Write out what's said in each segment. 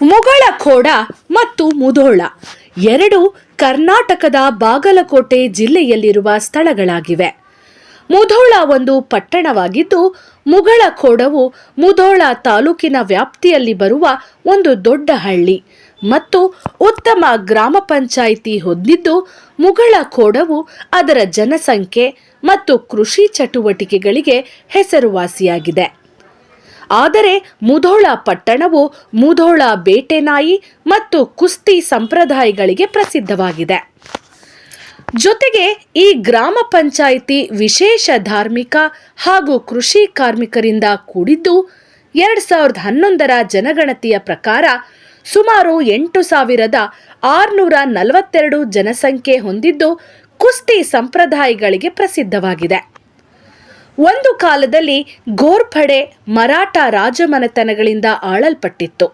ಮುಗಳಖೋಡ ಮತ್ತು ಮುಧೋಳ ಎರಡು ಕರ್ನಾಟಕದ ಬಾಗಲಕೋಟೆ ಜಿಲ್ಲೆಯಲ್ಲಿರುವ ಸ್ಥಳಗಳಾಗಿವೆ. ಮುಧೋಳ ಒಂದು ಪಟ್ಟಣವಾಗಿದ್ದು ಮುಗಳಖೋಡವು ಮುಧೋಳ ತಾಲೂಕಿನ ವ್ಯಾಪ್ತಿಯಲ್ಲಿ ಬರುವ ಒಂದು ದೊಡ್ಡ ಹಳ್ಳಿ ಮತ್ತು ಉತ್ತಮ ಗ್ರಾಮ ಪಂಚಾಯಿತಿ ಹೊಂದಿದ್ದು ಮುಗಳಖೋಡವು ಅದರ ಜನಸಂಖ್ಯೆ ಮತ್ತು ಕೃಷಿ ಚಟುವಟಿಕೆಗಳಿಗೆ ಹೆಸರುವಾಸಿಯಾಗಿದೆ. ಆದರೆ ಮುಧೋಳ ಪಟ್ಟಣವು ಮುಧೋಳ ಬೇಟೆನಾಯಿ ಮತ್ತು ಕುಸ್ತಿ ಸಂಪ್ರದಾಯಗಳಿಗೆ ಪ್ರಸಿದ್ಧವಾಗಿದೆ. ಜೊತೆಗೆ ಈ ಗ್ರಾಮ ಪಂಚಾಯಿತಿ ವಿಶೇಷ ಧಾರ್ಮಿಕ ಹಾಗೂ ಕೃಷಿ ಕಾರ್ಮಿಕರಿಂದ ಕೂಡಿದ್ದು ಎರಡು ಸಾವಿರದ ಹನ್ನೊಂದರ ಜನಗಣತಿಯ ಪ್ರಕಾರ ಸುಮಾರು ಎಂಟು ಸಾವಿರದ ಆರುನೂರ ನಲವತ್ತೆರಡು ಜನಸಂಖ್ಯೆ ಹೊಂದಿದ್ದು ಕುಸ್ತಿ ಸಂಪ್ರದಾಯಗಳಿಗೆ ಪ್ರಸಿದ್ಧವಾಗಿದೆ. ಒಂದು ಕಾಲದಲ್ಲಿ ಗೋರ್ಪಡೆ ಮರಾಠ ರಾಜಮನೆತನಗಳಿಂದ ಆಳಲ್ಪಟ್ಟಿತ್ತು.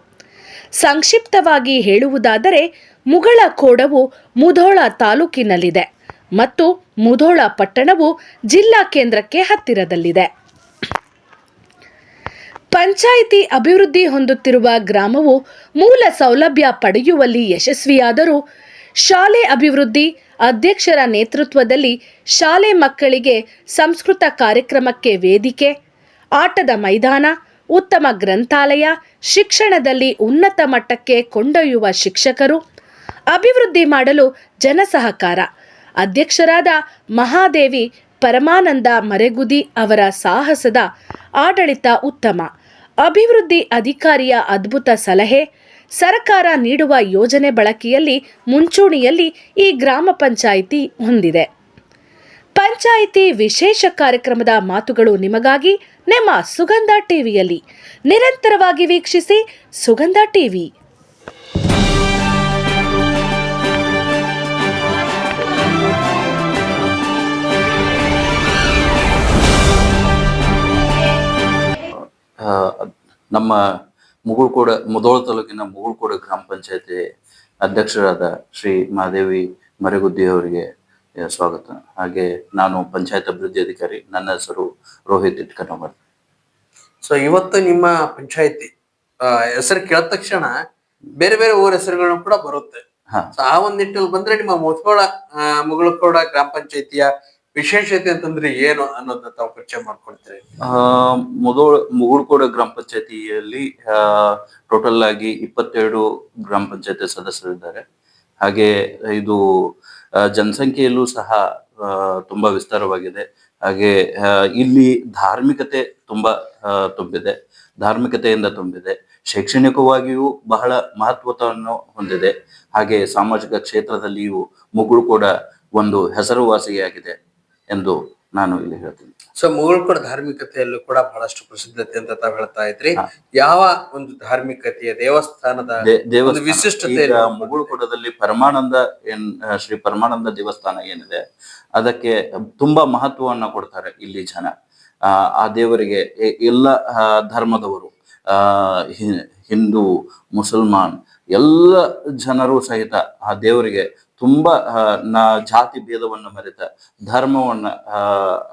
ಸಂಕ್ಷಿಪ್ತವಾಗಿ ಹೇಳುವುದಾದರೆ ಮುಗಳ ಕೋಡವು ಮುಧೋಳ ತಾಲೂಕಿನಲ್ಲಿದೆ ಮತ್ತು ಮುಧೋಳ ಪಟ್ಟಣವು ಜಿಲ್ಲಾ ಕೇಂದ್ರಕ್ಕೆ ಹತ್ತಿರದಲ್ಲಿದೆ. ಪಂಚಾಯಿತಿ ಅಭಿವೃದ್ಧಿ ಹೊಂದುತ್ತಿರುವ ಗ್ರಾಮವು ಮೂಲ ಸೌಲಭ್ಯ ಪಡೆಯುವಲ್ಲಿ ಯಶಸ್ವಿಯಾದರೂ, ಶಾಲೆ ಅಭಿವೃದ್ಧಿ ಅಧ್ಯಕ್ಷರ ನೇತೃತ್ವದಲ್ಲಿ ಶಾಲೆ ಮಕ್ಕಳಿಗೆ ಸಂಸ್ಕೃತ ಕಾರ್ಯಕ್ರಮಕ್ಕೆ ವೇದಿಕೆ, ಆಟದ ಮೈದಾನ, ಉತ್ತಮ ಗ್ರಂಥಾಲಯ, ಶಿಕ್ಷಣದಲ್ಲಿ ಉನ್ನತ ಮಟ್ಟಕ್ಕೆ ಕೊಂಡೊಯ್ಯುವ ಶಿಕ್ಷಕರು, ಅಭಿವೃದ್ಧಿ ಮಾಡಲು ಜನಸಹಕಾರ. ಅಧ್ಯಕ್ಷರಾದ ಮಹಾದೇವಿ ಪರಮಾನಂದ ಮರೆಗುದಿ ಅವರ ಸಾಹಸದ ಆಡಳಿತ ಉತ್ತಮ. ಅಭಿವೃದ್ಧಿ ಅಧಿಕಾರಿಯ ಅದ್ಭುತ ಸಲಹೆ ಸರ್ಕಾರ ನೀಡುವ ಯೋಜನೆ ಬಳಕೆಯಲ್ಲಿ ಮುಂಚೂಣಿಯಲ್ಲಿ ಈ ಗ್ರಾಮ ಪಂಚಾಯಿತಿ ಹೊಂದಿದೆ. ಪಂಚಾಯಿತಿ ವಿಶೇಷ ಕಾರ್ಯಕ್ರಮದ ಮಾತುಗಳು ನಿಮಗಾಗಿ ನಿಮ್ಮ ಸುಗಂಧ ಟಿವಿಯಲ್ಲಿ. ನಿರಂತರವಾಗಿ ವೀಕ್ಷಿಸಿ ಸುಗಂಧ ಟಿವಿ. ನಮ್ಮ ಮುಗುಳ್ಕೋಡ ಮುದೋಳ ತಾಲೂಕಿನ ಮುಗುಳ್ಕೋಡ ಗ್ರಾಮ ಪಂಚಾಯತಿ ಅಧ್ಯಕ್ಷರಾದ ಶ್ರೀ ಮಹಾದೇವಿ ಮರಿಗುದ್ದಿ ಅವರಿಗೆ ಸ್ವಾಗತ. ಹಾಗೆ ನಾನು ಪಂಚಾಯತ್ ಅಭಿವೃದ್ಧಿ ಅಧಿಕಾರಿ ನನ್ನ ಹೆಸರು ರೋಹಿತ್ ಇಟ್ಕನವರ್. ಸೊ ಇವತ್ತು ನಿಮ್ಮ ಪಂಚಾಯತಿ ಹೆಸರು ಕೇಳಿದ ತಕ್ಷಣ ಬೇರೆ ಬೇರೆ ಊರ ಹೆಸರುಗಳು ಕೂಡ ಬರುತ್ತೆ. ಆ ಒಂದ್ ನಿಟ್ಟಲ್ಲಿ ಬಂದ್ರೆ ನಿಮ್ಮ ಮುಧೋಳ ಮುಗುಳ್ಕೋಡ ಗ್ರಾಮ ಪಂಚಾಯತಿಯ ವಿಶೇಷತೆ ಅಂತಂದ್ರೆ ಏನು ಅನ್ನೋದನ್ನ ತಾವು ಪರಿಚಯ ಮಾಡ್ಕೊಳ್ತೀರಿ? ಆ, ಮುದೋಳ ಮುಗುಳ್ಕೋಡ ಗ್ರಾಮ ಪಂಚಾಯತಿಯಲ್ಲಿ ಟೋಟಲ್ ಆಗಿ ಇಪ್ಪತ್ತೆರಡು ಗ್ರಾಮ ಪಂಚಾಯತಿ ಸದಸ್ಯರಿದ್ದಾರೆ. ಹಾಗೆ ಇದು ಜನಸಂಖ್ಯೆಯಲ್ಲೂ ಸಹ ತುಂಬಾ ವಿಸ್ತಾರವಾಗಿದೆ. ಹಾಗೆ ಇಲ್ಲಿ ಧಾರ್ಮಿಕತೆ ತುಂಬಾ ತುಂಬಿದೆ. ಧಾರ್ಮಿಕತೆಯಿಂದ ತುಂಬಿದೆ. ಶೈಕ್ಷಣಿಕವಾಗಿಯೂ ಬಹಳ ಮಹತ್ವವನ್ನು ಹೊಂದಿದೆ. ಹಾಗೆ ಸಾಮಾಜಿಕ ಕ್ಷೇತ್ರದಲ್ಲಿಯೂ ಮುಗುಳು ಕೂಡ ಒಂದು ಹೆಸರುವಾಸಿಯಾಗಿದೆ. ಎಂದು ನಾನು ಇಲ್ಲಿ ಹೇಳ್ತೀನಿ. ಸೊ ಮುಗಳಕೋಡ ಧಾರ್ಮಿಕತೆಯಲ್ಲೂ ಕೂಡ ಬಹಳಷ್ಟು ಪ್ರಸಿದ್ಧತೆ ಅಂತ ತಾವ್ ಹೇಳ್ತಾ ಇದ್ರಿ. ಯಾವ ಒಂದು ಧಾರ್ಮಿಕತೆಯ ದೇವಸ್ಥಾನದ ದೇವಸ್ಥಾನ ವಿಶಿಷ್ಟತೆ ಮುಗುಳ್ಕೋಟದಲ್ಲಿ? ಪರಮಾನಂದ ಏನ್ ಶ್ರೀ ಪರಮಾನಂದ ದೇವಸ್ಥಾನ ಏನಿದೆ ಅದಕ್ಕೆ ತುಂಬಾ ಮಹತ್ವವನ್ನ ಕೊಡ್ತಾರೆ ಇಲ್ಲಿ ಜನ. ಆ ಆ ದೇವರಿಗೆ ಎಲ್ಲ ಧರ್ಮದವರು ಹಿಂದೂ ಮುಸಲ್ಮಾನ್ ಎಲ್ಲ ಜನರು ಸಹಿತ ಆ ದೇವರಿಗೆ ತುಂಬಾ ನಾ ಜಾತಿ ಭೇದವನ್ನು ಮರೆತ, ಧರ್ಮವನ್ನ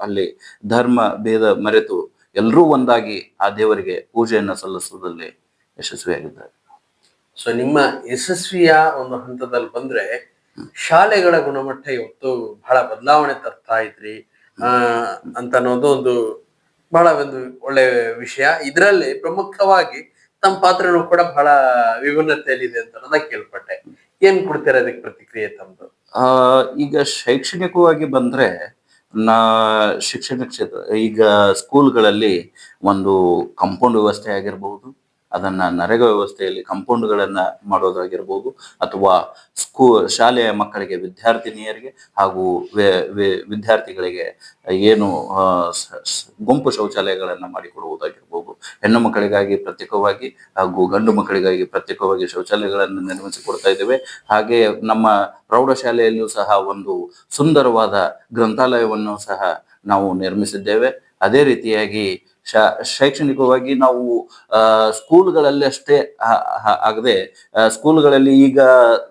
ಅಲ್ಲಿ ಧರ್ಮ ಭೇದ ಮರೆತು ಎಲ್ಲರೂ ಒಂದಾಗಿ ಆ ದೇವರಿಗೆ ಪೂಜೆಯನ್ನು ಸಲ್ಲಿಸುವುದಲ್ಲಿ ಯಶಸ್ವಿಯಾಗಿದ್ದಾರೆ. ಸೊ ನಿಮ್ಮ ಯಶಸ್ವಿಯ ಒಂದು ಹಂತದಲ್ಲಿ ಬಂದ್ರೆ ಶಾಲೆಗಳ ಗುಣಮಟ್ಟ ಇವತ್ತು ಬಹಳ ಬದಲಾವಣೆ ತರ್ತಾ ಇದ್ರಿ. ಅಂತ ಅನ್ನೋದು ಒಂದು ಬಹಳ ಒಂದು ಒಳ್ಳೆ ವಿಷಯ. ಇದರಲ್ಲಿ ಪ್ರಮುಖವಾಗಿ ತಮ್ಮ ಪಾತ್ರನೂ ಕೂಡ ಬಹಳ ವಿಭಿನ್ನತೆಯಲ್ಲಿದೆ ಅಂತ ಅನ್ನೋದ ಕೇಳ್ಪಟ್ಟೆ. ಏನ್ ಕೊಡ್ತೀರ ಅದಕ್ಕೆ ಪ್ರತಿಕ್ರಿಯೆ ತಮ್ದು? ಆ, ಈಗ ಶೈಕ್ಷಣಿಕವಾಗಿ ಬಂದ್ರೆ ನಾ ಶಿಕ್ಷಣ ಕ್ಷೇತ್ರ, ಈಗ ಸ್ಕೂಲ್ಗಳಲ್ಲಿ ಒಂದು ಕಾಂಪೌಂಡ್ ವ್ಯವಸ್ಥೆ ಆಗಿರ್ಬಹುದು ಅದನ್ನ ನರೇಗ ವ್ಯವಸ್ಥೆಯಲ್ಲಿ ಕಾಂಪೌಂಡ್ಗಳನ್ನ ಮಾಡೋದಾಗಿರ್ಬೋದು ಅಥವಾ ಸ್ಕೂ, ಶಾಲೆಯ ಮಕ್ಕಳಿಗೆ, ವಿದ್ಯಾರ್ಥಿನಿಯರಿಗೆ ಹಾಗೂ ವಿದ್ಯಾರ್ಥಿಗಳಿಗೆ ಏನು ಗುಂಪು ಶೌಚಾಲಯಗಳನ್ನ ಮಾಡಿಕೊಡುವುದಾಗಿರ್ಬೋದು. ಹೆಣ್ಣು ಮಕ್ಕಳಿಗಾಗಿ ಪ್ರತ್ಯೇಕವಾಗಿ ಹಾಗೂ ಗಂಡು ಮಕ್ಕಳಿಗಾಗಿ ಪ್ರತ್ಯೇಕವಾಗಿ ಶೌಚಾಲಯಗಳನ್ನು ನಿರ್ಮಿಸಿಕೊಡ್ತಾ ಇದ್ದೇವೆ. ಹಾಗೆ ನಮ್ಮ ಪ್ರೌಢಶಾಲೆಯಲ್ಲಿಯೂ ಸಹ ಒಂದು ಸುಂದರವಾದ ಗ್ರಂಥಾಲಯವನ್ನು ಸಹ ನಾವು ನಿರ್ಮಿಸಿದ್ದೇವೆ. ಅದೇ ರೀತಿಯಾಗಿ ಶೈಕ್ಷಣಿಕವಾಗಿ ನಾವು ಸ್ಕೂಲ್ಗಳಲ್ಲಿ ಅಷ್ಟೇ ಆಗದೆ ಸ್ಕೂಲ್ಗಳಲ್ಲಿ ಈಗ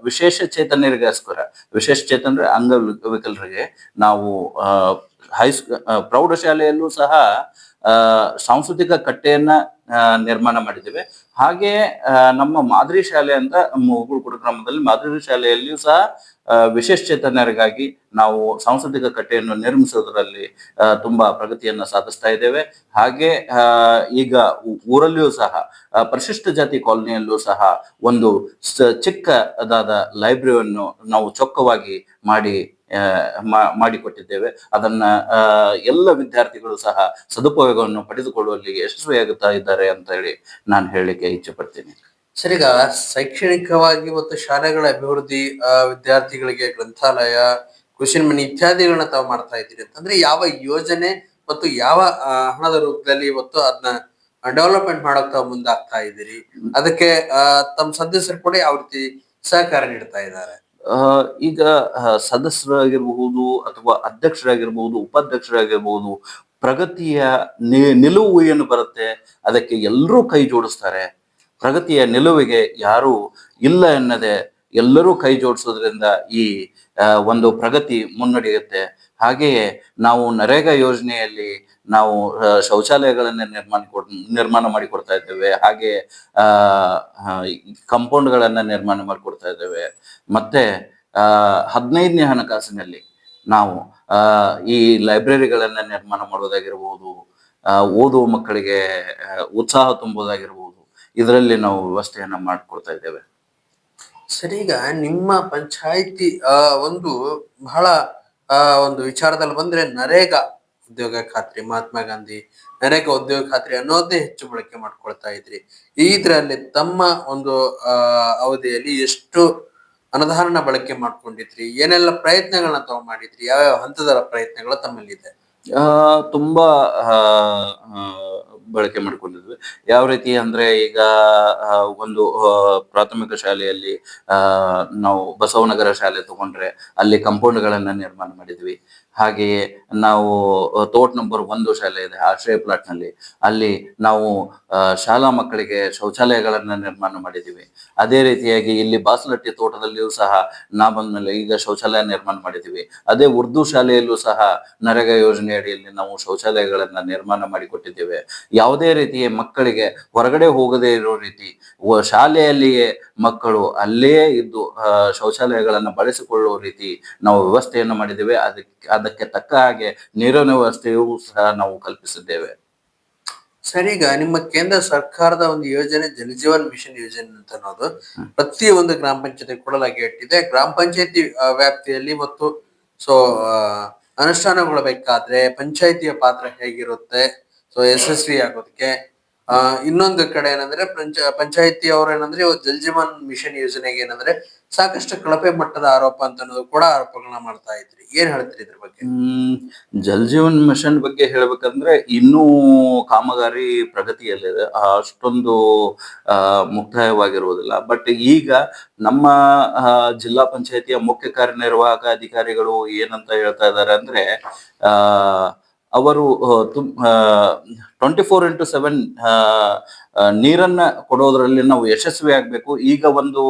ವಿಶೇಷ ಚೇತನರಿಗೋಸ್ಕರ ವಿಶೇಷ ಚೇತನರ ಅಂಗವಿಕಲರಿಗೆ ನಾವು ಹೈಸ್ ಪ್ರೌಢಶಾಲೆಯಲ್ಲೂ ಸಹ ಸಾಂಸ್ಕೃತಿಕ ಕಟ್ಟೆಯನ್ನ ನಿರ್ಮಾಣ ಮಾಡಿದ್ದೇವೆ. ಹಾಗೆ ನಮ್ಮ ಮಾದರಿ ಶಾಲೆ ಅಂತ ಮುಗುಳ್ಕುಡು ಗ್ರಾಮದಲ್ಲಿ ಮಾದರಿ ಶಾಲೆಯಲ್ಲಿಯೂ ಸಹ ವಿಶೇಷ ವಿಶೇಷಚೇತನರಿಗಾಗಿ ನಾವು ಸಾಂಸ್ಕೃತಿಕ ಕಟ್ಟೆಯನ್ನು ನಿರ್ಮಿಸೋದ್ರಲ್ಲಿ ತುಂಬಾ ಪ್ರಗತಿಯನ್ನು ಸಾಧಿಸ್ತಾ ಇದ್ದೇವೆ. ಹಾಗೆ ಈಗ ಊರಲ್ಲಿಯೂ ಸಹ ಪರಿಶಿಷ್ಟ ಜಾತಿ ಕಾಲೋನಿಯಲ್ಲೂ ಸಹ ಒಂದು ಚಿಕ್ಕದಾದ ಲೈಬ್ರರಿಯನ್ನು ನಾವು ಚೊಕ್ಕವಾಗಿ ಮಾಡಿ ಮಾಡಿಕೊಟ್ಟಿದ್ದೇವೆ. ಅದನ್ನ ಎಲ್ಲ ವಿದ್ಯಾರ್ಥಿಗಳು ಸಹ ಸದುಪಯೋಗವನ್ನು ಪಡೆದುಕೊಳ್ಳುವಲ್ಲಿ ಯಶಸ್ವಿಯಾಗುತ್ತಾ ಇದ್ದಾರೆ ಅಂತ ಹೇಳಿ ನಾನು ಹೇಳಲಿಕ್ಕೆ ಇಚ್ಛೆ ಪಡ್ತೀನಿ. ಸರಿಗ ಶೈಕ್ಷಣಿಕವಾಗಿ ಮತ್ತು ಶಾಲೆಗಳ ಅಭಿವೃದ್ಧಿ ವಿದ್ಯಾರ್ಥಿಗಳಿಗೆ ಗ್ರಂಥಾಲಯ, ಕೃಷಿ ಮನಿ ಇತ್ಯಾದಿಗಳನ್ನ ತಾವು ಮಾಡ್ತಾ ಇದ್ದೀರಿ ಅಂತಂದ್ರೆ ಯಾವ ಯೋಜನೆ ಮತ್ತು ಯಾವ ಹಣದ ರೂಪದಲ್ಲಿ ಇವತ್ತು ಅದನ್ನ ಡೆವಲಪ್ಮೆಂಟ್ ಮಾಡಕ್ ತಾವು ಮುಂದಾಗ್ತಾ ಇದ್ದೀರಿ? ಅದಕ್ಕೆ ತಮ್ಮ ಸದಸ್ಯರು ಕೂಡ ಯಾವ ರೀತಿ ಸಹಕಾರ ನೀಡ್ತಾ ಇದ್ದಾರೆ? ಈಗ ಸದಸ್ಯರಾಗಿರಬಹುದು ಅಥವಾ ಅಧ್ಯಕ್ಷರಾಗಿರ್ಬಹುದು, ಉಪಾಧ್ಯಕ್ಷರಾಗಿರ್ಬಹುದು, ಪ್ರಗತಿಯ ನಿಲುವು ಏನು ಬರುತ್ತೆ, ಅದಕ್ಕೆ ಎಲ್ಲರೂ ಕೈ ಜೋಡಿಸ್ತಾರೆ. ಪ್ರಗತಿಯ ನಿಲುವಿಗೆ ಯಾರು ಇಲ್ಲ ಎನ್ನದೆ ಎಲ್ಲರೂ ಕೈ ಜೋಡಿಸೋದ್ರಿಂದ ಈ ಒಂದು ಪ್ರಗತಿ ಮುನ್ನಡೆಯುತ್ತೆ. ಹಾಗೆಯೇ ನಾವು ನರೇಗಾ ಯೋಜನೆಯಲ್ಲಿ ನಾವು ಶೌಚಾಲಯಗಳನ್ನ ನಿರ್ಮಾಣ ಕೊಡ್, ನಿರ್ಮಾಣ ಮಾಡಿಕೊಡ್ತಾ ಇದ್ದೇವೆ. ಹಾಗೆ, ಆ ಕಂಪೌಂಡ್ಗಳನ್ನ ನಿರ್ಮಾಣ ಮಾಡಿಕೊಡ್ತಾ ಇದ್ದೇವೆ. ಮತ್ತೆ, ಆ, ಹದಿನೈದನೇ ಹಣಕಾಸಿನಲ್ಲಿ ನಾವು, ಆ, ಈ ಲೈಬ್ರರಿಗಳನ್ನ ನಿರ್ಮಾಣ ಮಾಡೋದಾಗಿರ್ಬೋದು ಓದುವ ಮಕ್ಕಳಿಗೆ ಉತ್ಸಾಹ ತುಂಬೋದಾಗಿರ್ಬೋದು, ಇದರಲ್ಲಿ ನಾವು ವ್ಯವಸ್ಥೆಯನ್ನ ಮಾಡಿಕೊಡ್ತಾ ಇದ್ದೇವೆ. ಸರಿ, ಈಗ ನಿಮ್ಮ ಪಂಚಾಯಿತಿ ಒಂದು ಬಹಳ ಒಂದು ವಿಚಾರದಲ್ಲಿ ಬಂದ್ರೆ ನರೇಗಾ. ಉದ್ಯೋಗ ಖಾತ್ರಿ ಮಹಾತ್ಮ ಗಾಂಧಿ ನರೇಗಾ ಉದ್ಯೋಗ ಖಾತ್ರಿ ಅನ್ನೋದೇ ಹೆಚ್ಚು ಬಳಕೆ ಮಾಡ್ಕೊಳ್ತಾ ಇದ್ರಿ. ಇದ್ರಲ್ಲಿ ತಮ್ಮ ಒಂದು ಅವಧಿಯಲ್ಲಿ ಎಷ್ಟು ಅನುದಾನ ಬಳಕೆ ಮಾಡ್ಕೊಂಡಿದ್ರಿ ಏನೆಲ್ಲ ಪ್ರಯತ್ನಗಳನ್ನ ತಾವು ಮಾಡಿದ್ರಿ ಯಾವ್ಯಾವ ಹಂತದ ಪ್ರಯತ್ನಗಳು ತಮ್ಮಲ್ಲಿದೆ? ಆ, ತುಂಬಾ ಬಳಕೆ ಮಾಡ್ಕೊಂಡಿದ್ವಿ. ಯಾವ ರೀತಿ ಅಂದ್ರೆ ಈಗ ಒಂದು ಪ್ರಾಥಮಿಕ ಶಾಲೆಯಲ್ಲಿ ನಾವು ಬಸವನಗರ ಶಾಲೆ ತಗೊಂಡ್ರೆ ಅಲ್ಲಿ ಕಂಪೌಂಡ್ಗಳನ್ನ ನಿರ್ಮಾಣ ಮಾಡಿದ್ವಿ. ಹಾಗೆಯೇ ನಾವು ತೋಟ್ ನಂಬರ್ ಒಂದು ಶಾಲೆ ಇದೆ, ಆಶ್ರಯ ಪ್ಲಾಟ್ನಲ್ಲಿ ಅಲ್ಲಿ ನಾವು ಶಾಲಾ ಮಕ್ಕಳಿಗೆ ಶೌಚಾಲಯಗಳನ್ನ ನಿರ್ಮಾಣ ಮಾಡಿದ್ದೀವಿ. ಅದೇ ರೀತಿಯಾಗಿ ಇಲ್ಲಿ ಬಾಸಲಟ್ಟಿ ತೋಟದಲ್ಲಿಯೂ ಸಹ ನಾ ಬಂದ್ಮೇಲೆ ಈಗ ಶೌಚಾಲಯ ನಿರ್ಮಾಣ ಮಾಡಿದ್ದೀವಿ. ಅದೇ ಉರ್ದು ಶಾಲೆಯಲ್ಲೂ ಸಹ ನರೇಗಾ ಯೋಜನೆ ಅಡಿಯಲ್ಲಿ ನಾವು ಶೌಚಾಲಯಗಳನ್ನ ನಿರ್ಮಾಣ ಮಾಡಿಕೊಟ್ಟಿದ್ದೇವೆ. ಯಾವುದೇ ರೀತಿಯ ಮಕ್ಕಳಿಗೆ ಹೊರಗಡೆ ಹೋಗದೇ ಇರೋ ರೀತಿ ಶಾಲೆಯಲ್ಲಿಯೇ ಮಕ್ಕಳು ಅಲ್ಲೇ ಇದ್ದು ಶೌಚಾಲಯಗಳನ್ನು ಶೌಚಾಲಯಗಳನ್ನ ಬಳಸಿಕೊಳ್ಳುವ ರೀತಿ ನಾವು ವ್ಯವಸ್ಥೆಯನ್ನು ಮಾಡಿದ್ದೇವೆ. ಅದಕ್ಕೆ ಅದಕ್ಕೆ ತಕ್ಕ ಹಾಗೆ ನೀರಿನ ವ್ಯವಸ್ಥೆಯೂ ಸಹ ನಾವು ಕಲ್ಪಿಸಿದ್ದೇವೆ. ಸರಿ ಈಗ ನಿಮ್ಮ ಕೇಂದ್ರ ಸರ್ಕಾರದ ಒಂದು ಯೋಜನೆ ಜಲಜೀವನ್ ಮಿಷನ್ ಯೋಜನೆ ಅಂತ ಅನ್ನೋದು ಪ್ರತಿ ಒಂದು ಗ್ರಾಮ ಪಂಚಾಯತಿ ಕೊಡಲಾಗಿ ಇಟ್ಟಿದೆ. ಗ್ರಾಮ ಪಂಚಾಯತಿ ವ್ಯಾಪ್ತಿಯಲ್ಲಿ ಮತ್ತು ಸೊ ಅನುಷ್ಠಾನಗೊಳ್ಳಬೇಕಾದ್ರೆ ಪಂಚಾಯತಿಯ ಪಾತ್ರ ಹೇಗಿರುತ್ತೆ? ಸೊ ಯಶಸ್ವಿ ಆಗೋದಕ್ಕೆ ಆ ಇನ್ನೊಂದು ಕಡೆ ಏನಂದ್ರೆ ಪಂಚ ಪಂಚಾಯತಿ ಅವ್ರ ಏನಂದ್ರೆ ಇವತ್ತು ಜಲ್ ಜೀವನ್ ಮಿಷನ್ ಯೋಜನೆಗೆ ಏನಂದ್ರೆ ಸಾಕಷ್ಟು ಕಳಪೆ ಮಟ್ಟದ ಆರೋಪ ಅಂತ ಅನ್ನೋದು ಕೂಡ ಆರೋಪಗಳನ್ನ ಮಾಡ್ತಾ ಇದ್ರಿ. ಏನ್ ಹೇಳ್ತೀರಿ ಇದ್ರ ಬಗ್ಗೆ? ಹ್ಮ್ ಜಲ್ ಜೀವನ್ ಮಿಷನ್ ಬಗ್ಗೆ ಹೇಳ್ಬೇಕಂದ್ರೆ ಇನ್ನೂ ಕಾಮಗಾರಿ ಪ್ರಗತಿಯಲ್ಲಿದೆ. ಅಷ್ಟೊಂದು ಆ, ಮುಕ್ತಾಯವಾಗಿರುವುದಿಲ್ಲ. ಬಟ್ ಈಗ ನಮ್ಮ ಜಿಲ್ಲಾ ಪಂಚಾಯತಿಯ ಮುಖ್ಯ ಕಾರ್ಯನಿರ್ವಾಹಕ ಅಧಿಕಾರಿಗಳು ಏನಂತ ಹೇಳ್ತಾ ಇದ್ದಾರೆ ಅಂದ್ರೆ ಆ ಅವರು ಟ್ವೆಂಟಿ ಫೋರ್ ಇಂಟು ಸೆವೆನ್ ನೀರನ್ನ ಕೊಡೋದರಲ್ಲಿ ನಾವು ಯಶಸ್ವಿ ಆಗಬೇಕು. ಈಗ ಒಂದು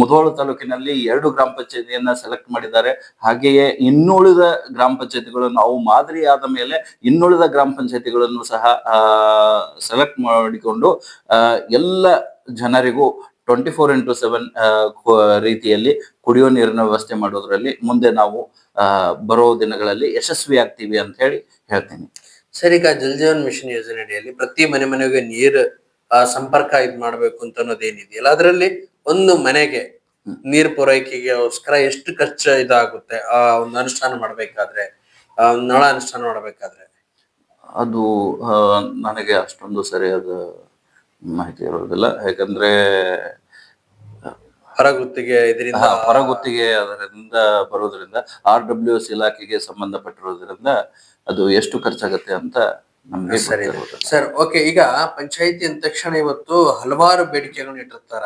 ಮುಧೋಳ ತಾಲೂಕಿನಲ್ಲಿ ಎರಡು ಗ್ರಾಮ ಪಂಚಾಯತಿಯನ್ನ ಸೆಲೆಕ್ಟ್ ಮಾಡಿದ್ದಾರೆ. ಹಾಗೆಯೇ ಇನ್ನುಳಿದ ಗ್ರಾಮ ಪಂಚಾಯತಿಗಳನ್ನು ನಾವು ಮಾದರಿ ಆದ ಮೇಲೆ ಇನ್ನುಳಿದ ಗ್ರಾಮ ಪಂಚಾಯತಿಗಳನ್ನು ಸಹ ಸೆಲೆಕ್ಟ್ ಮಾಡಿಕೊಂಡು ಎಲ್ಲ ಜನರಿಗೂ ಟ್ವೆಂಟಿ ಫೋರ್ ಇಂಟು ಸೆವೆನ್ ರೀತಿಯಲ್ಲಿ ಕುಡಿಯೋ ನೀರಿನ ವ್ಯವಸ್ಥೆ ಮಾಡೋದರಲ್ಲಿ ಮುಂದೆ ನಾವು ಬರೋ ದಿನಗಳಲ್ಲಿ ಯಶಸ್ವಿ ಆಗ್ತೀವಿ ಅಂತ ಹೇಳಿ ಹೇಳ್ತೀನಿ. ಸರಿ ಈಗ ಜಲಜೀವನ್ ಮಿಷನ್ ಯೋಜನೆ ಅಡಿಯಲ್ಲಿ ಪ್ರತಿ ಮನೆ ಮನೆಗೆ ನೀರ್ ಆ, ಸಂಪರ್ಕ ಇದ್ ಮಾಡ್ಬೇಕು ಅಂತ ಅನ್ನೋದೇನಿದೆಯಲ್ಲ ಅದರಲ್ಲಿ ಒಂದು ಮನೆಗೆ ನೀರ್ ಪೂರೈಕೆಗೋಸ್ಕರ ಎಷ್ಟು ಖರ್ಚು ಇದಾಗುತ್ತೆ? ಆ ಒಂದು ಅನುಷ್ಠಾನ ಮಾಡ್ಬೇಕಾದ್ರೆ ಆ ನಳ ಅನುಷ್ಠಾನ ಮಾಡ್ಬೇಕಾದ್ರೆ? ಅದು ನನಗೆ ಅಷ್ಟೊಂದು ಸರಿಯಾದ ಮಾಹಿತಿ ಇರೋದಿಲ್ಲ. ಯಾಕಂದ್ರೆ ಹೊರಗುತ್ತಿಗೆ ಇದರಿಂದ ಹೊರಗುತ್ತಿಗೆ ಅದರಿಂದ ಬರೋದ್ರಿಂದ ಆರ್ ಡಬ್ಲ್ಯೂ ಎಸ್ ಇಲಾಖೆಗೆ ಸಂಬಂಧಪಟ್ಟಿರೋದ್ರಿಂದ ಅದು ಎಷ್ಟು ಖರ್ಚಾಗತ್ತೆ ಅಂತ ನಮ್ಗೆ ಸರಿ. ಸರ್ ಓಕೆ ಈಗ ಪಂಚಾಯತಿ ಅಂದ ತಕ್ಷಣ ಇವತ್ತು ಹಲವಾರು ಬೇಡಿಕೆಗಳನ್ನ ಇಟ್ಟಿರ್ತಾರ.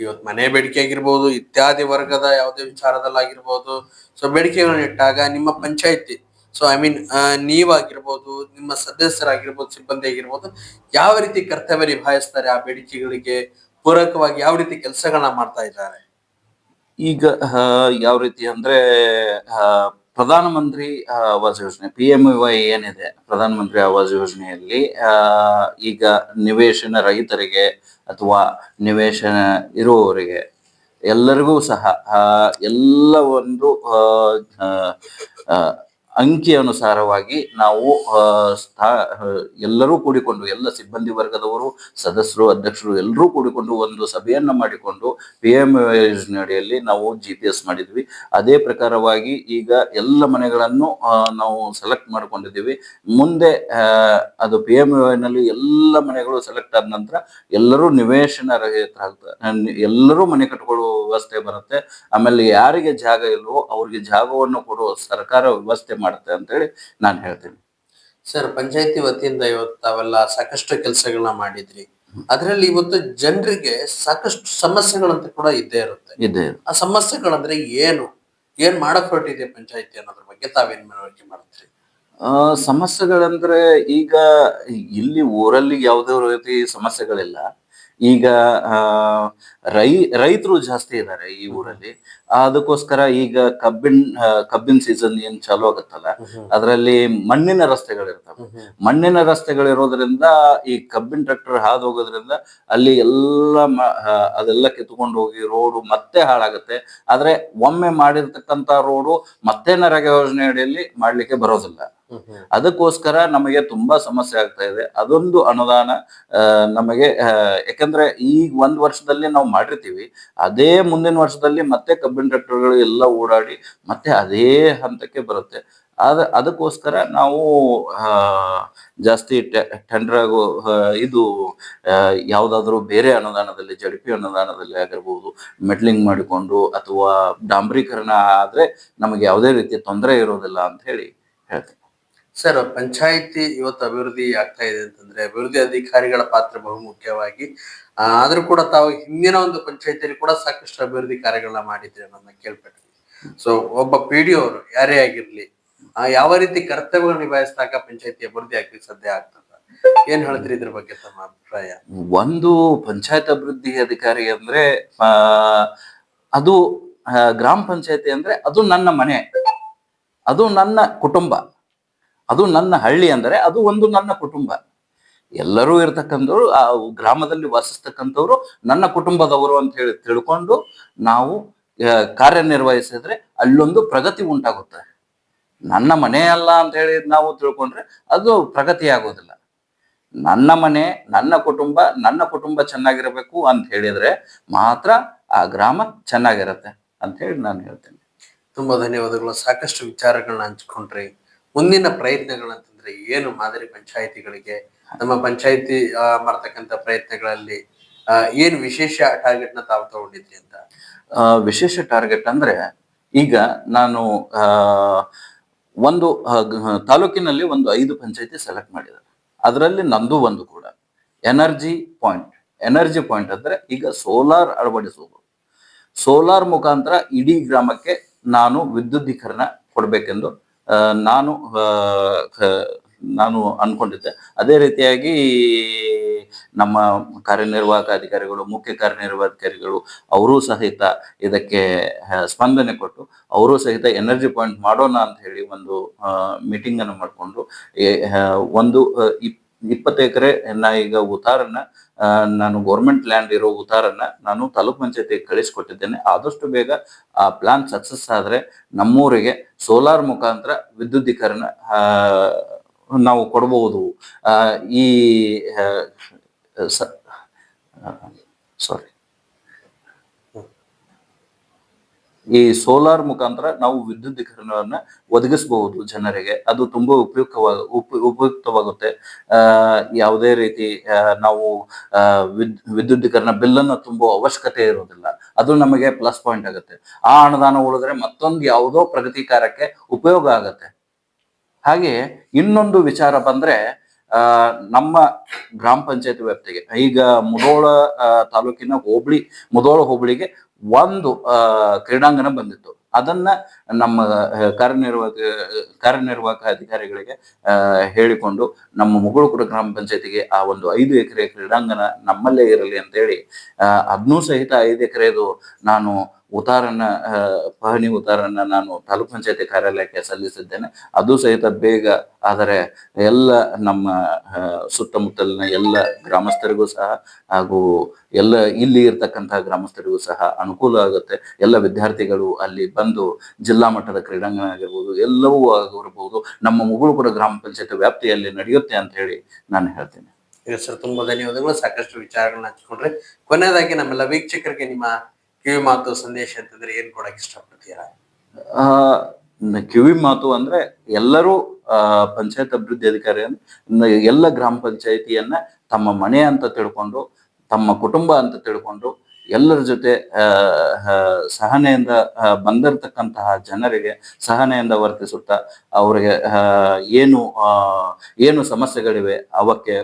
ಇವತ್ತು ಮನೆ ಬೇಡಿಕೆ ಆಗಿರ್ಬೋದು ಇತ್ಯಾದಿ ವರ್ಗದ ಯಾವುದೇ ವಿಚಾರದಲ್ಲಾಗಿರ್ಬೋದು. ಸೊ ಬೇಡಿಕೆಗಳನ್ನ ಇಟ್ಟಾಗ ನಿಮ್ಮ ಪಂಚಾಯತಿ ಸೊ ಐ ಮೀನ್ ನೀವಾಗಿರ್ಬೋದು ನಿಮ್ಮ ಸದಸ್ಯರಾಗಿರ್ಬೋದು ಸಿಬ್ಬಂದಿ ಆಗಿರ್ಬೋದು ಯಾವ ರೀತಿ ಕರ್ತವ್ಯ ನಿಭಾಯಿಸ್ತಾರೆ ಆ ಬೇಡಿಕೆಗಳಿಗೆ? ಪೂರಕವಾಗಿ ಯಾವ ರೀತಿ ಕೆಲಸಗಳನ್ನ ಮಾಡ್ತಾ ಇದ್ದಾರೆ? ಈಗ ಆ, ಯಾವ ರೀತಿ ಅಂದ್ರೆ ಆ, ಪ್ರಧಾನಮಂತ್ರಿ ಮಂತ್ರಿ ಆವಾಸ್ ಯೋಜನೆ ಪಿ ಎಂ ವೈ ಏನಿದೆ, ಪ್ರಧಾನಮಂತ್ರಿ ಆವಾಸ್ ಯೋಜನೆಯಲ್ಲಿ ಈಗ ನಿವೇಶನ ರೈತರಿಗೆ ಅಥವಾ ನಿವೇಶನ ಇರುವವರಿಗೆ ಎಲ್ಲರಿಗೂ ಸಹ ಎಲ್ಲ ಒಂದು ಅಂಕಿ ಅನುಸಾರವಾಗಿ ನಾವು ಸ್ಥಾ- ಎಲ್ಲರೂ ಕೂಡಿಕೊಂಡು, ಎಲ್ಲ ಸಿಬ್ಬಂದಿ ವರ್ಗದವರು, ಸದಸ್ಯರು, ಅಧ್ಯಕ್ಷರು ಎಲ್ಲರೂ ಕೂಡಿಕೊಂಡು ಒಂದು ಸಭೆಯನ್ನು ಮಾಡಿಕೊಂಡು ಪಿ ಎಂ ಯೋಜನೆಯಡಿಯಲ್ಲಿ ನಾವು ಜಿ ಪಿ ಎಸ್ ಮಾಡಿದ್ವಿ. ಅದೇ ಪ್ರಕಾರವಾಗಿ ಈಗ ಎಲ್ಲ ಮನೆಗಳನ್ನು ನಾವು ಸೆಲೆಕ್ಟ್ ಮಾಡ್ಕೊಂಡಿದ್ದೀವಿ. ಮುಂದೆ ಅದು ಪಿ ಎಂ ನಲ್ಲಿ ಎಲ್ಲ ಮನೆಗಳು ಸೆಲೆಕ್ಟ್ ಆದ ನಂತರ ಎಲ್ಲರೂ ನಿವೇಶನ ರಹಿತರಾಗ್ತಾರೆ ಎಲ್ಲರೂ ಮನೆ ಕಟ್ಕೊಳ್ಳುವ ವ್ಯವಸ್ಥೆ ಬರುತ್ತೆ. ಆಮೇಲೆ ಯಾರಿಗೆ ಜಾಗ ಇಲ್ವೋ ಅವ್ರಿಗೆ ಜಾಗವನ್ನು ಕೊಡುವ ಸರ್ಕಾರ ವ್ಯವಸ್ಥೆ ಮಾಡುತ್ತೆ ಅಂತೇಳಿ ನಾನು ಹೇಳ್ತೀನಿ. ಸರ್ ಪಂಚಾಯತಿ ವತಿಯಿಂದ ಇವತ್ತು ತಾವೆಲ್ಲ ಸಾಕಷ್ಟು ಕೆಲಸಗಳನ್ನ ಮಾಡಿದ್ರಿ. ಅದರಲ್ಲಿ ಇವತ್ತು ಜನರಿಗೆ ಸಾಕಷ್ಟು ಸಮಸ್ಯೆಗಳಂತ ಕೂಡ ಇದ್ದೇ ಇರುತ್ತೆ. ಇದೆ ಆ ಸಮಸ್ಯೆಗಳಂದ್ರೆ ಏನು? ಏನ್ ಮಾಡಕ್ ಹೊರಟಿದೆ ಪಂಚಾಯತಿ ಅನ್ನೋದ್ರ ಬಗ್ಗೆ ತಾವೇನ್ ಮನವರಿಕೆ ಮಾಡ್ತೀರಿ? ಆ, ಸಮಸ್ಯೆಗಳಂದ್ರೆ ಈಗ ಇಲ್ಲಿ ಊರಲ್ಲಿ ಯಾವುದೇ ರೀತಿ ಸಮಸ್ಯೆಗಳಿಲ್ಲ. ಈಗ ಆ, ರೈ ರೈತರು ಜಾಸ್ತಿ ಇದ್ದಾರೆ ಈ ಊರಲ್ಲಿ. ಅದಕ್ಕೋಸ್ಕರ ಈಗ ಕಬ್ಬಿನ ಕಬ್ಬಿನ್ ಸೀಸನ್ ಏನ್ ಚಾಲು ಆಗುತ್ತಲ್ಲ ಅದರಲ್ಲಿ ಮಣ್ಣಿನ ರಸ್ತೆಗಳಿರ್ತವೆ. ಮಣ್ಣಿನ ರಸ್ತೆಗಳಿರೋದ್ರಿಂದ ಈ ಕಬ್ಬಿನ ಟ್ರ್ಯಾಕ್ಟರ್ ಹಾದು ಹೋಗೋದ್ರಿಂದ ಅಲ್ಲಿ ಎಲ್ಲ ಅದೆಲ್ಲ ಕಿತ್ಕೊಂಡು ಹೋಗಿ ರೋಡು ಮತ್ತೆ ಹಾಳಾಗುತ್ತೆ. ಆದ್ರೆ ಒಮ್ಮೆ ಮಾಡಿರ್ತಕ್ಕಂತ ರೋಡು ಮತ್ತೆ ನರೇಗಾ ಯೋಜನೆ ಅಡಿಯಲ್ಲಿ ಮಾಡ್ಲಿಕ್ಕೆ ಬರೋದಿಲ್ಲ. ಅದಕ್ಕೋಸ್ಕರ ನಮಗೆ ತುಂಬಾ ಸಮಸ್ಯೆ ಆಗ್ತಾ ಇದೆ. ಅದೊಂದು ಅನುದಾನ ನಮಗೆ ಯಾಕಂದ್ರೆ ಈ ಒಂದ್ ವರ್ಷದಲ್ಲಿ ನಾವು ಮಾಡಿರ್ತೀವಿ. ಅದೇ ಮುಂದಿನ ವರ್ಷದಲ್ಲಿ ಮತ್ತೆ ಕಬ್ಬಿನ ಟ್ರ್ಯಾಕ್ಟರ್ಗಳು ಎಲ್ಲ ಓಡಾಡಿ ಮತ್ತೆ ಅದೇ ಹಂತಕ್ಕೆ ಬರುತ್ತೆ. ಅದ, ಅದಕ್ಕೋಸ್ಕರ ನಾವು ಜಾಸ್ತಿ ಟೆಂಡರ್ ಇದು ಯಾವ್ದಾದ್ರು ಬೇರೆ ಅನುದಾನದಲ್ಲಿ ಜಡಪಿ ಅನುದಾನದಲ್ಲಿ ಆಗಿರ್ಬೋದು, ಮೆಟ್ಲಿಂಗ್ ಮಾಡಿಕೊಂಡು ಅಥವಾ ಡಾಂಬರೀಕರಣ ಆದ್ರೆ ನಮಗೆ ಯಾವುದೇ ರೀತಿಯ ತೊಂದರೆ ಇರೋದಿಲ್ಲ ಅಂತ ಹೇಳಿ ಹೇಳ್ತೀನಿ. ಸರ್, ಪಂಚಾಯಿತಿ ಇವತ್ತು ಅಭಿವೃದ್ಧಿ ಆಗ್ತಾ ಇದೆ ಅಂತಂದ್ರೆ ಅಭಿವೃದ್ಧಿ ಅಧಿಕಾರಿಗಳ ಪಾತ್ರ ಬಹು ಮುಖ್ಯವಾಗಿ. ಆದ್ರೂ ಕೂಡ ತಾವು ಹಿಂದಿನ ಒಂದು ಪಂಚಾಯತಿಯಲ್ಲಿ ಕೂಡ ಸಾಕಷ್ಟು ಅಭಿವೃದ್ಧಿ ಕಾರ್ಯಗಳನ್ನ ಮಾಡಿದ್ರೆ ಅನ್ನೋದನ್ನ ಕೇಳ್ಪಟ್ವಿ. ಸೊ ಒಬ್ಬ ಪಿ ಡಿ ಅವರು ಯಾರೇ ಆಗಿರ್ಲಿ ಯಾವ ರೀತಿ ಕರ್ತವ್ಯಗಳು ನಿಭಾಯಿಸಿದಾಗ ಪಂಚಾಯತಿ ಅಭಿವೃದ್ಧಿ ಆಗ್ಲಿಕ್ಕೆ ಸಾಧ್ಯ ಆಗ್ತದ? ಏನ್ ಹೇಳ್ತೀರಿ ಇದ್ರ ಬಗ್ಗೆ ತಮ್ಮ ಅಭಿಪ್ರಾಯ? ಒಂದು ಪಂಚಾಯತ್ ಅಭಿವೃದ್ಧಿ ಅಧಿಕಾರಿ ಅಂದ್ರೆ ಅದು ಗ್ರಾಮ ಪಂಚಾಯತಿ ಅಂದ್ರೆ ಅದು ನನ್ನ ಮನೆ, ಅದು ನನ್ನ ಕುಟುಂಬ. ಅದು ನನ್ನ ಹಳ್ಳಿ ಅಂದರೆ ಅದು ಒಂದು ನನ್ನ ಕುಟುಂಬ. ಎಲ್ಲರೂ ಇರ್ತಕ್ಕಂಥವ್ರು, ಆ ಗ್ರಾಮದಲ್ಲಿ ವಾಸಿಸ್ತಕ್ಕಂಥವ್ರು ನನ್ನ ಕುಟುಂಬದವರು ಅಂತ ಹೇಳಿ ತಿಳ್ಕೊಂಡು ನಾವು ಕಾರ್ಯನಿರ್ವಹಿಸಿದ್ರೆ ಅಲ್ಲೊಂದು ಪ್ರಗತಿ ಉಂಟಾಗುತ್ತೆ. ನನ್ನ ಮನೆ ಅಲ್ಲ ಅಂತ ಹೇಳಿ ನಾವು ತಿಳ್ಕೊಂಡ್ರೆ ಅದು ಪ್ರಗತಿ ಆಗೋದಿಲ್ಲ. ನನ್ನ ಮನೆ, ನನ್ನ ಕುಟುಂಬ ನನ್ನ ಕುಟುಂಬ ಚೆನ್ನಾಗಿರಬೇಕು ಅಂತ ಹೇಳಿದ್ರೆ ಮಾತ್ರ ಆ ಗ್ರಾಮ ಚೆನ್ನಾಗಿರತ್ತೆ ಅಂತ ಹೇಳಿ ನಾನು ಹೇಳ್ತೇನೆ. ತುಂಬಾ ಧನ್ಯವಾದಗಳು. ಸಾಕಷ್ಟು ವಿಚಾರಗಳನ್ನ ಹಂಚ್ಕೊಂಡ್ರಿ. ಮುಂದಿನ ಪ್ರಯತ್ನಗಳಂತಂದ್ರೆ ಏನು ಮಾದರಿ ಪಂಚಾಯಿತಿಗಳಿಗೆ, ನಮ್ಮ ಪಂಚಾಯಿತಿ ಮಾಡ್ತಕ್ಕಂಥ ಪ್ರಯತ್ನಗಳಲ್ಲಿ ಏನು ವಿಶೇಷ ಟಾರ್ಗೆಟ್ನ ತಾವು ತಗೊಂಡಿದ್ರಿ ಅಂತ? ವಿಶೇಷ ಟಾರ್ಗೆಟ್ ಅಂದ್ರೆ ಈಗ ನಾನು ಒಂದು ತಾಲೂಕಿನಲ್ಲಿ ಒಂದು ಐದು ಪಂಚಾಯಿತಿ ಸೆಲೆಕ್ಟ್ ಮಾಡಿದ್ದಾರೆ. ಅದರಲ್ಲಿ ನಂದು ಒಂದು ಕೂಡ. ಎನರ್ಜಿ ಪಾಯಿಂಟ್ ಎನರ್ಜಿ ಪಾಯಿಂಟ್ ಅಂದ್ರೆ ಈಗ ಸೋಲಾರ್ ಅಳವಡಿಸುವುದು ಸೋಲಾರ್ ಮುಖಾಂತರ ಇಡೀ ಗ್ರಾಮಕ್ಕೆ ನಾನು ವಿದ್ಯುದ್ದೀಕರಣ ಕೊಡಬೇಕೆಂದು ನಾನು ನಾನು ಅನ್ಕೊಂಡಿದ್ದೆ. ಅದೇ ರೀತಿಯಾಗಿ ನಮ್ಮ ಕಾರ್ಯನಿರ್ವಾಹಕ ಅಧಿಕಾರಿಗಳು ಮುಖ್ಯ ಕಾರ್ಯನಿರ್ವಾಹಕಾರಿಗಳು ಅವರೂ ಸಹಿತ ಇದಕ್ಕೆ ಸ್ಪಂದನೆ ಕೊಟ್ಟು ಅವರು ಸಹಿತ ಎನರ್ಜಿ ಪಾಯಿಂಟ್ ಮಾಡೋಣ ಅಂತ ಹೇಳಿ ಒಂದು ಮೀಟಿಂಗನ್ನು ಮಾಡಿಕೊಂಡು ಒಂದು ಇಪ್- ಇಪ್ಪತ್ತು ಎಕರೆ ನಾ ಈಗ ಉತ್ತಾರನ್ನ ಆ, ನಾನು ಗೌರ್ಮೆಂಟ್ ಲ್ಯಾಂಡ್ ಇರೋ ಉತ್ತಾರನ್ನ ನಾನು ತಾಲೂಕ್ ಪಂಚಾಯತಿಗೆ ಕಳಿಸ್ಕೊಟ್ಟಿದ್ದೇನೆ. ಆದಷ್ಟು ಬೇಗ ಆ ಪ್ಲಾನ್ ಸಕ್ಸಸ್ ಆದ್ರೆ ನಮ್ಮೂರಿಗೆ ಸೋಲಾರ್ ಮುಖಾಂತರ ವಿದ್ಯುದ್ದೀಕರಣ ನಾವು ಕೊಡಬಹುದು ಈ ಸಾರಿ ಈ ಸೋಲಾರ್ ಮುಖಾಂತರ ನಾವು ವಿದ್ಯುದ್ದೀಕರಣವನ್ನ ಒದಗಿಸಬಹುದು ಜನರಿಗೆ. ಅದು ತುಂಬಾ ಉಪಯುಕ್ತವಾಗ ಉಪ, ಉಪಯುಕ್ತವಾಗುತ್ತೆ. ಯಾವುದೇ ರೀತಿ ನಾವು ವಿದ್ಯುತ್ ವಿದ್, ವಿದ್ಯುದ್ದೀಕರಣ ಬಿಲ್ಲನ್ನು ತುಂಬೋ ಅವಶ್ಯಕತೆ ಇರೋದಿಲ್ಲ. ಅದು ನಮಗೆ ಪ್ಲಸ್ ಪಾಯಿಂಟ್ ಆಗುತ್ತೆ. ಆ ಅನುದಾನ ಉಳಿದ್ರೆ ಮತ್ತೊಂದು ಯಾವುದೋ ಪ್ರಗತಿ ಕಾರ್ಯಕ್ಕೆ ಉಪಯೋಗ ಆಗತ್ತೆ. ಹಾಗೆ ಇನ್ನೊಂದು ವಿಚಾರ ಬಂದ್ರೆ ನಮ್ಮ ಗ್ರಾಮ ಪಂಚಾಯತ್ ವ್ಯಾಪ್ತಿಗೆ, ಈಗ ಮುಧೋಳ ತಾಲೂಕಿನ ಹೋಬಳಿ, ಮುಧೋಳ ಹೋಬಳಿಗೆ ಒಂದು ಕ್ರೀಡಾಂಗಣ ಬಂದಿತ್ತು. ಅದನ್ನ ನಮ್ಮ ಕಾರ್ಯನಿರ್ವಾಹಕ ಕಾರ್ಯನಿರ್ವಾಹಕ ಅಧಿಕಾರಿಗಳಿಗೆ ಹೇಳಿಕೊಂಡು ನಮ್ಮ ಮುಗುಳುಕುಡ ಗ್ರಾಮ ಪಂಚಾಯತಿಗೆ ಆ ಒಂದು ಐದು ಎಕರೆ ಕ್ರೀಡಾಂಗಣ ನಮ್ಮಲ್ಲೇ ಇರಲಿ ಅಂತೇಳಿ ಹೇಳಿ ಅದ್ನೂ ಸಹಿತ ಐದು ಎಕರೆದು ನಾನು ಉತ್ತಾರನ ಆ, ಪಹಣಿ ಉತ್ತಾರನ್ನ ನಾನು ತಾಲೂಕ್ ಪಂಚಾಯತಿ ಕಾರ್ಯಾಲಯಕ್ಕೆ ಸಲ್ಲಿಸಿದ್ದೇನೆ. ಅದು ಸಹಿತ ಬೇಗ ಆದರೆ ಎಲ್ಲ ನಮ್ಮ ಸುತ್ತಮುತ್ತಲಿನ ಎಲ್ಲ ಗ್ರಾಮಸ್ಥರಿಗೂ ಸಹ ಹಾಗೂ ಎಲ್ಲ ಇಲ್ಲಿ ಇರ್ತಕ್ಕಂತಹ ಗ್ರಾಮಸ್ಥರಿಗೂ ಸಹ ಅನುಕೂಲ ಆಗುತ್ತೆ. ಎಲ್ಲ ವಿದ್ಯಾರ್ಥಿಗಳು ಅಲ್ಲಿ ಬಂದು ಜಿಲ್ಲಾ ಮಟ್ಟದ ಕ್ರೀಡಾಂಗಣ ಆಗಿರ್ಬೋದು ಎಲ್ಲವೂ ಆಗಿರ್ಬೋದು ನಮ್ಮ ಮುಗುಳುಪುರ ಗ್ರಾಮ ಪಂಚಾಯತ್ ವ್ಯಾಪ್ತಿಯಲ್ಲಿ ನಡೆಯುತ್ತೆ ಅಂತ ಹೇಳಿ ನಾನು ಹೇಳ್ತೇನೆ. ಸರ್ ತುಂಬಾ ಧನ್ಯವಾದಗಳು. ಸಾಕಷ್ಟು ವಿಚಾರಗಳನ್ನ ಹಚ್ಕೊಂಡ್ರೆ. ಕೊನೆಯದಾಗಿ ನಮ್ಮೆಲ್ಲ ವೀಕ್ಷಕರಿಗೆ ನಿಮ್ಮ ಕಿವಿ ಮಾತು ಸಂದೇಶ ಅಂತಂದ್ರೆ ಏನ್ ಕೊಡಕ್ ಇಷ್ಟಪಡ್ತೀರಾ? ಆ ಕಿವಿ ಮಾತು ಅಂದ್ರೆ ಎಲ್ಲರೂ ಪಂಚಾಯತ್ ಅಭಿವೃದ್ಧಿ ಅಧಿಕಾರಿ ಎಲ್ಲ ಗ್ರಾಮ ಪಂಚಾಯತಿಯನ್ನ ತಮ್ಮ ಮನೆ ಅಂತ ತಿಳ್ಕೊಂಡು, ತಮ್ಮ ಕುಟುಂಬ ಅಂತ ತಿಳ್ಕೊಂಡು, ಎಲ್ಲರ ಜೊತೆ ಸಹನೆಯಿಂದ ಬಂದಿರತಕ್ಕಂತಹ ಜನರಿಗೆ ಸಹನೆಯಿಂದ ವರ್ತಿಸುತ್ತಾ, ಅವರಿಗೆ ಏನು ಏನು ಸಮಸ್ಯೆಗಳಿವೆ, ಅವಕ್ಕೆ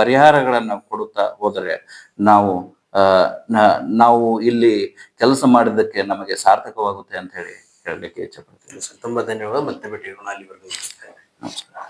ಪರಿಹಾರಗಳನ್ನು ಕೊಡುತ್ತಾ ಹೋದರೆ ನಾವು ನಾವು ಇಲ್ಲಿ ಕೆಲಸ ಮಾಡಿದ್ದಕ್ಕೆ ನಮಗೆ ಸಾರ್ಥಕವಾಗುತ್ತೆ ಅಂತ ಹೇಳಿ ಹೇಳಲಿಕ್ಕೆ ಇಚ್ಛೆ ಪಡ್ತೀನಿ. ತುಂಬಾ ಧನ್ಯವಾದ. ಮತ್ತೆ ಭೇಟಿ ನಮಸ್ಕಾರ.